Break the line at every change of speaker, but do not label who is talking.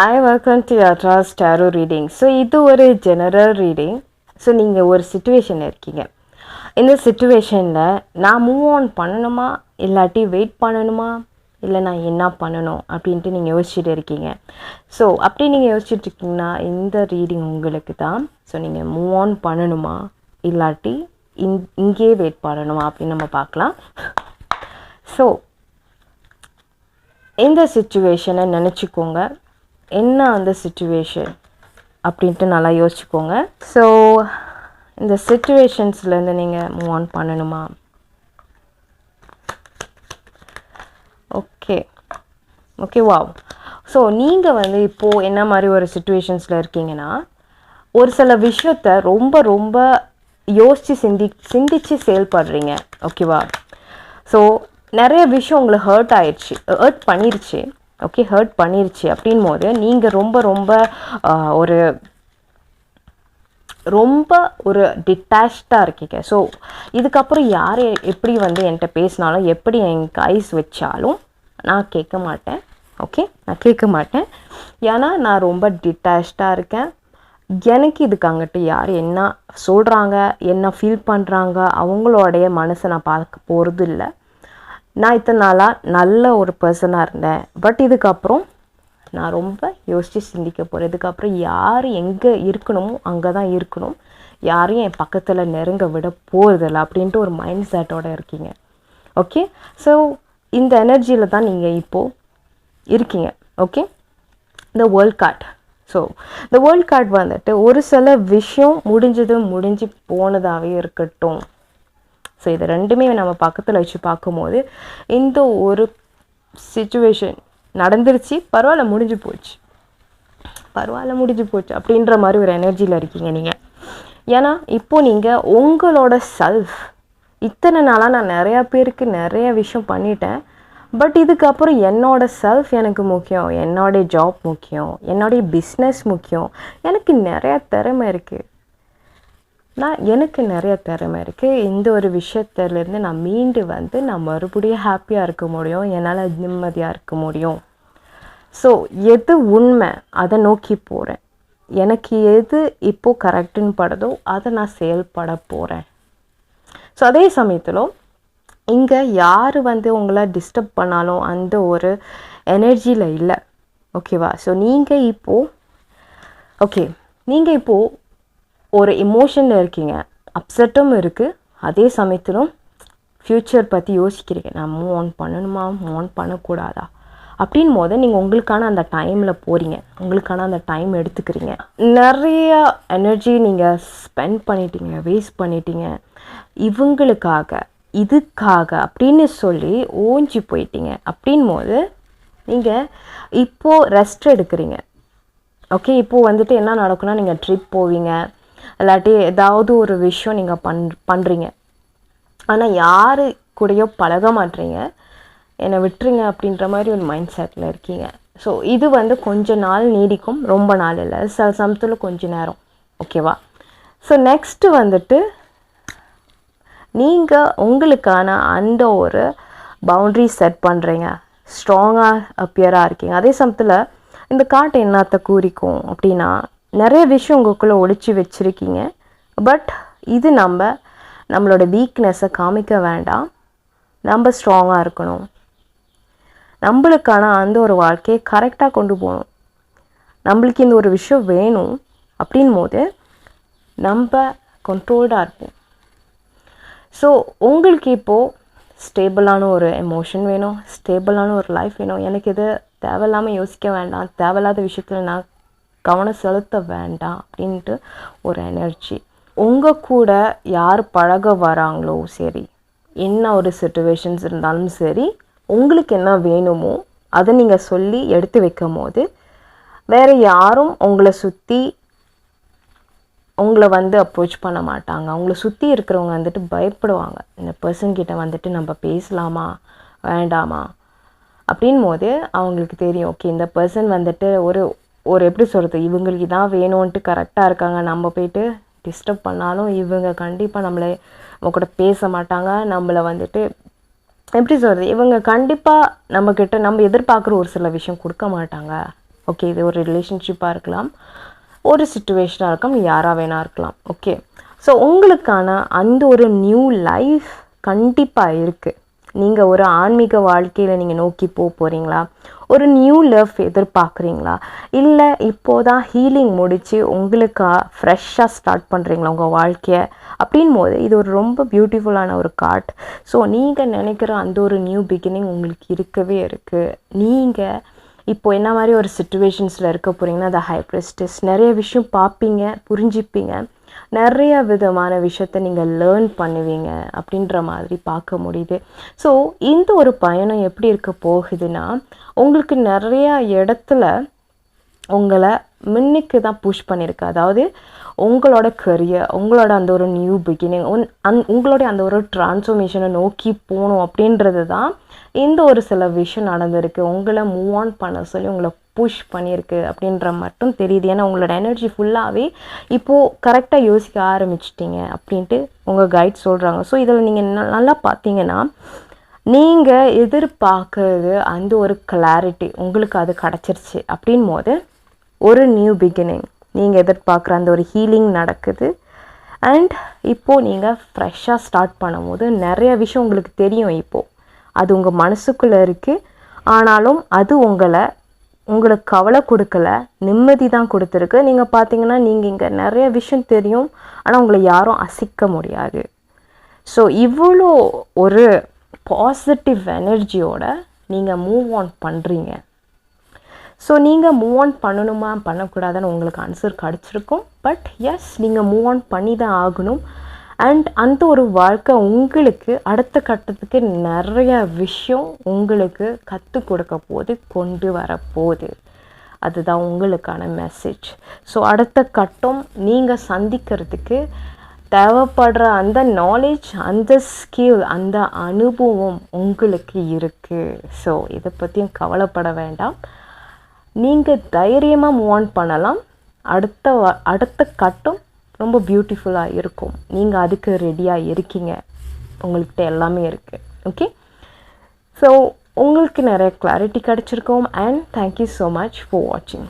I welcome to அட்ராஸ் tarot reading so இது ஒரு ஜெனரல் ரீடிங் ஸோ நீங்கள் ஒரு சுச்சுவேஷன் இருக்கீங்க. இந்த சுச்சுவேஷனில் நான் மூவ் ஆன் பண்ணணுமா? இல்லாட்டி வெயிட் பண்ணணுமா? இல்லை நான் என்ன பண்ணணும்? அப்படின்ட்டு நீங்கள் யோசிச்சுட்டு இருக்கீங்க. ஸோ அப்படி நீங்கள் யோசிச்சுட்டு இருக்கீங்கன்னா இந்த ரீடிங் உங்களுக்கு தான். ஸோ நீங்கள் மூவ் ஆன் பண்ணணுமா? இல்லாட்டி இங் இங்கேயே வெயிட் பண்ணணுமா? அப்படின்னு நம்ம பார்க்கலாம். ஸோ இந்த சுச்சுவேஷனை நினச்சிக்கோங்க. என்ன அந்த சுச்சுவேஷன் அப்படின்ட்டு நல்லா யோசிச்சுக்கோங்க. ஸோ இந்த சுச்சுவேஷன்ஸ்லேருந்து நீங்கள் மூவ் ஆன் பண்ணணுமா? ஓகே ஓகே வாவ் ஸோ நீங்கள் வந்து இப்போது என்ன மாதிரி ஒரு சுச்சுவேஷன்ஸில் இருக்கீங்கன்னா ஒரு சில விஷயத்த ரொம்ப ரொம்ப யோசித்து சிந்தி சிந்திச்சு செயல்படுறீங்க. ஓகேவா ஸோ நிறைய விஷயம் உங்களை ஹர்ட் ஆயிடுச்சு ஹர்ட் பண்ணிருச்சு. ஓகே ஹர்ட் பண்ணிருச்சு அப்படின் போது நீங்கள் ரொம்ப ரொம்ப ஒரு ரொம்ப ஒரு டிட்டாச்சாக இருக்கீங்க. ஸோ இதுக்கப்புறம் யார் எப்படி வந்து என்கிட்ட பேசினாலும் எப்படி என் கைஸ் வச்சாலும் நான் கேட்க மாட்டேன். ஓகே நான் கேட்க மாட்டேன். ஏன்னா நான் ரொம்ப டிட்டாச்சாக இருக்கேன். எனக்கு இதுக்கு அங்கிட்ட யார் என்ன சொல்கிறாங்க என்ன ஃபீல் பண்ணுறாங்க அவங்களோடைய மனசை நான் பார்க்க போகிறது இல்லை நான் இத்தனை நாளாக நல்ல ஒரு பர்சனாக இருந்தேன். பட் இதுக்கப்புறம் நான் ரொம்ப யோசித்து சிந்திக்க போகிறேன் இதுக்கப்புறம் யார் எங்கே இருக்கணுமோ அங்கே தான் இருக்கணும். யாரையும் என் பக்கத்தில் நெருங்க விட போகிறதில்ல அப்படின்ட்டு ஒரு மைண்ட் செட்டோட இருக்கீங்க. ஓகே ஸோ இந்த எனர்ஜியில் தான் நீங்கள் இப்போது இருக்கீங்க. ஓகே இந்த வேர்ல்ட் கார்ட் ஸோ இந்த வேர்ல்ட் கார்ட் வந்துட்டு ஒரு சில விஷயம் முடிஞ்சது முடிஞ்சு போனதாகவே இருக்கட்டும். ஸோ இதை ரெண்டுமே நம்ம பக்கத்தில் வச்சு பார்க்கும்போது இந்த ஒரு சுச்சுவேஷன் நடந்துருச்சு பரவாயில்ல முடிஞ்சு போச்சு. பரவாயில்ல முடிஞ்சு போச்சு அப்படின்ற மாதிரி ஒரு எனர்ஜியில் இருக்கீங்க நீங்கள் ஏன்னா இப்போது நீங்கள் உங்களோட செல்ஃப் இத்தனை நாளாக நான் நிறையா பேருக்கு நிறைய விஷயம் பண்ணிட்டேன். பட் இதுக்கப்புறம் என்னோடய செல்ஃப் எனக்கு முக்கியம் என்னோடைய ஜாப் முக்கியம் என்னுடைய பிஸ்னஸ் முக்கியம் எனக்கு நிறையா திறமை இருக்குது நான் எனக்கு நிறைய திறமை இருக்குது இந்த ஒரு விஷயத்துலேருந்து நான் மீண்டு வந்து நான் மறுபடியும் ஹாப்பியாக இருக்க முடியும்? என்னால் நிம்மதியாக இருக்க முடியும்? ஸோ எது உண்மை? அதை நோக்கி போகிறேன் எனக்கு எது இப்போது கரெக்டுன்னு படுதோ அதை நான் செயல்பட போகிறேன் ஸோ அதே சமயத்தில் இங்கே யார் வந்து உங்களை டிஸ்டர்ப் பண்ணாலும் அந்த ஒரு எனர்ஜியில் இல்லை. ஓகேவா ஸோ நீங்கள் இப்போது ஓகே நீங்கள் இப்போது ஒரு எமோஷனில் இருக்கீங்க. அப்செட்டும் இருக்குது அதே சமயத்திலும் ஃப்யூச்சர் பற்றி யோசிக்கிறீங்க. நான் மூவ் ஆன் பண்ணணுமா? மூவ் ஆன் பண்ணக்கூடாதா? அப்படின் போது நீங்கள் உங்களுக்கான அந்த டைமில் போகிறீங்க உங்களுக்கான அந்த டைம் எடுத்துக்கிறீங்க. நிறைய எனர்ஜி நீங்கள் ஸ்பெண்ட் பண்ணிட்டீங்க வேஸ்ட் பண்ணிட்டீங்க. இவங்களுக்காக இதுக்காக அப்படின்னு சொல்லி ஓஞ்சி போயிட்டீங்க. அப்படின் போது நீங்கள் இப்போது ரெஸ்ட் எடுக்கிறீங்க. ஓகே இப்போது வந்துட்டு என்ன நடக்குன்னா நீங்கள் ட்ரிப் போவீங்க. இல்லாட்டி ஏதாவது ஒரு விஷயம் நீங்கள் பண் பண்ணுறீங்க ஆனால் யாரு கூடயோ பழக மாட்டீங்க என்னை விட்டுருங்க அப்படின்ற மாதிரி ஒரு மைண்ட் செட்டில் இருக்கீங்க. ஸோ இது வந்து கொஞ்ச நாள் நீடிக்கும். ரொம்ப நாள் இல்லை. சில சமயத்தில் கொஞ்ச நேரம். ஓகேவா ஸோ நெக்ஸ்ட்டு வந்துட்டு நீங்கள் உங்களுக்கான அந்த ஒரு பவுண்ட்ரி செட் பண்ணுறீங்க ஸ்ட்ராங்காக அப்பியராக இருக்கீங்க. அதே சமயத்தில் இந்த காட்டு என்னத்தை கூறிக்கும் அப்படின்னா நிறைய விஷயம் உங்களுக்குள்ளே ஒழிச்சு வச்சுருக்கீங்க. பட் இது நம்ம நம்மளோட வீக்னஸை காமிக்க வேண்டாம். நம்ம ஸ்ட்ராங்காக இருக்கணும். நம்மளுக்கான அந்த ஒரு வாழ்க்கையை கரெக்டாக கொண்டு போகணும். நம்மளுக்கு இந்த ஒரு விஷயம் வேணும் அப்படின் போது நம்ம கண்ட்ரோல்டாக இருப்போம். ஸோ உங்களுக்கு இப்போது ஸ்டேபிளான ஒரு எமோஷன் வேணும் ஸ்டேபிளான ஒரு லைஃப் வேணும். எனக்கு இது தேவையில்லாமல் யோசிக்க வேண்டாம். தேவையில்லாத விஷயத்தில் நான் கவனம் செலுத்த வேண்டாம் அப்படின்ட்டு ஒரு எனர்ஜி உங்கள் கூட யார் பழக வராங்களோ சரி என்ன ஒரு சுச்சுவேஷன்ஸ் இருந்தாலும் சரி உங்களுக்கு என்ன வேணுமோ அதை நீங்கள் சொல்லி எடுத்து வைக்கும் போது வேறு யாரும் உங்களை சுற்றி உங்களை வந்து அப்ரோச் பண்ண மாட்டாங்க. அவங்கள சுற்றி இருக்கிறவங்க வந்துட்டு பயப்படுவாங்க. இந்த பர்சன் கிட்ட வந்துட்டு நம்ம பேசலாமா? வேண்டாமா? அப்படின் போது அவங்களுக்கு தெரியும் ஓகே இந்த பர்சன் வந்துட்டு ஒரு ஒரு எப்படி சொல்கிறது இவங்களுக்கு தான் வேணும்ன்ட்டு கரெக்டாக இருக்காங்க. நம்ம போயிட்டு டிஸ்டர்ப் பண்ணாலும் இவங்க கண்டிப்பாக நம்மளை நம்ம கூட பேச மாட்டாங்க. நம்மளை வந்துட்டு எப்படி சொல்கிறது இவங்க கண்டிப்பாக நம்மக்கிட்ட நம்ம எதிர்பார்க்குற ஒரு சில விஷயம் கொடுக்க மாட்டாங்க. ஓகே இது ஒரு ரிலேஷன்ஷிப்பாக இருக்கலாம். ஒரு சுச்சுவேஷனாக இருக்கலாம் யாராக வேணா இருக்கலாம். ஓகே ஸோ உங்களுக்கான அந்த ஒரு நியூ லைஃப் கண்டிப்பாக இருக்குது நீங்கள் ஒரு ஆன்மீக வாழ்க்கையில் நீங்கள் நோக்கி போக போகிறீங்களா ஒரு நியூ லவ் எதிர்பார்க்குறீங்களா? இல்லை இப்போதான் ஹீலிங் முடித்து உங்களுக்காக ஃப்ரெஷ்ஷாக ஸ்டார்ட் பண்ணுறீங்களா உங்கள் வாழ்க்கையை? அப்படின் போது இது ஒரு ரொம்ப பியூட்டிஃபுல்லான ஒரு கார்ட் ஸோ நீங்கள் நினைக்கிற அந்த ஒரு நியூ பிகினிங் உங்களுக்கு இருக்கவே இருக்குது நீங்கள் இப்போ என்ன மாதிரி ஒரு சுச்சுவேஷன்ஸில் இருக்க போகிறீங்கன்னா அந்த ஹைப்ரிஸ்டஸ் நிறைய விஷயம் பார்ப்பீங்க புரிஞ்சுப்பீங்க. நிறைய விதமான விஷயத்த நீங்கள் லேர்ன் பண்ணுவீங்க அப்படின்ற மாதிரி பார்க்க முடியுது. ஸோ இந்த ஒரு பயணம் எப்படி இருக்க போகுதுன்னா உங்களுக்கு நிறைய இடத்துல உங்களை முன்னுக்கு தான் புஷ் பண்ணியிருக்கு அதாவது உங்களோட கரியர் உங்களோட அந்த ஒரு நியூ பிகினிங் உன் அந் உங்களுடைய அந்த ஒரு டிரான்ஸ்ஃபர்மேஷனை நோக்கி போகணும் அப்படின்றது தான் இந்த ஒரு சில விஷயம் நடந்திருக்கு. உங்களை மூவ் ஆன் பண்ண சொல்லி உங்களை புஷ் பண்ணியிருக்கு அப்படின்ற மட்டும் தெரியுது. ஏன்னா உங்களோட எனர்ஜி ஃபுல்லாகவே இப்போது கரெக்டாக யோசிக்க ஆரம்பிச்சிட்டிங்க அப்படின்ட்டு உங்கள் கைட் சொல்கிறாங்க ஸோ இதில் நீங்கள் நல்லா பார்த்தீங்கன்னா நீங்கள் எதிர்பார்க்கறது அந்த ஒரு கிளாரிட்டி உங்களுக்கு அது கிடச்சிருச்சு அப்படின் போது ஒரு நியூ பிகினிங் நீங்கள் எதிர்பார்க்குற அந்த ஒரு ஹீலிங் நடக்குது. அண்ட் இப்போது நீங்கள் ஃப்ரெஷ்ஷாக ஸ்டார்ட் பண்ணும்போது நிறைய விஷயம் உங்களுக்கு தெரியும் இப்போது அது உங்கள் மனசுக்குள்ளே இருக்குது ஆனாலும் அது உங்களை உங்களுக்கு கவலை கொடுக்கல நிம்மதி தான் கொடுத்துருக்கு. நீங்கள் பார்த்தீங்கன்னா நீங்கள் இங்கே நிறைய விஷயம் தெரியும். ஆனால் உங்களை யாரும் அசிக்க முடியாது. ஸோ இவ்வளோ ஒரு பாசிட்டிவ் எனர்ஜியோட நீங்கள் மூவ் ஆன் பண்ணுறீங்க ஸோ நீங்கள் மூவ் ஆன் பண்ணணுமா பண்ணக்கூடாதுன்னு உங்களுக்கு ஆன்சர் கிடச்சிருக்கும். பட் எஸ் நீங்கள் மூவ் ஆன் பண்ணி தான் ஆகணும். அண்ட் அந்த ஒரு வாழ்க்கை உங்களுக்கு அடுத்த கட்டத்துக்கு நிறைய விஷயம் உங்களுக்கு கற்றுக் கொடுக்க போது கொண்டு வர போகுது அதுதான் உங்களுக்கான மெசேஜ் ஸோ அடுத்த கட்டம் நீங்கள் சந்திக்கிறதுக்கு தேவைப்படுற அந்த நாலேஜ் அந்த ஸ்கில் அந்த அனுபவம் உங்களுக்கு இருக்குது ஸோ இதை பற்றியும் கவலைப்பட வேண்டாம். நீங்கள் தைரியமாக மூவ் ஆன் பண்ணலாம். அடுத்த வ- அடுத்த கட்டம் ரொம்ப பியூட்டிஃபுல்லாக இருக்கும். நீங்கள் அதுக்கு ரெடியாக இருக்கீங்க. உங்கள்கிட்ட எல்லாமே இருக்குது ஓகே ஸோ உங்களுக்கு நிறைய clarity கிடச்சிருக்கோம். And thank you so much for வாட்சிங்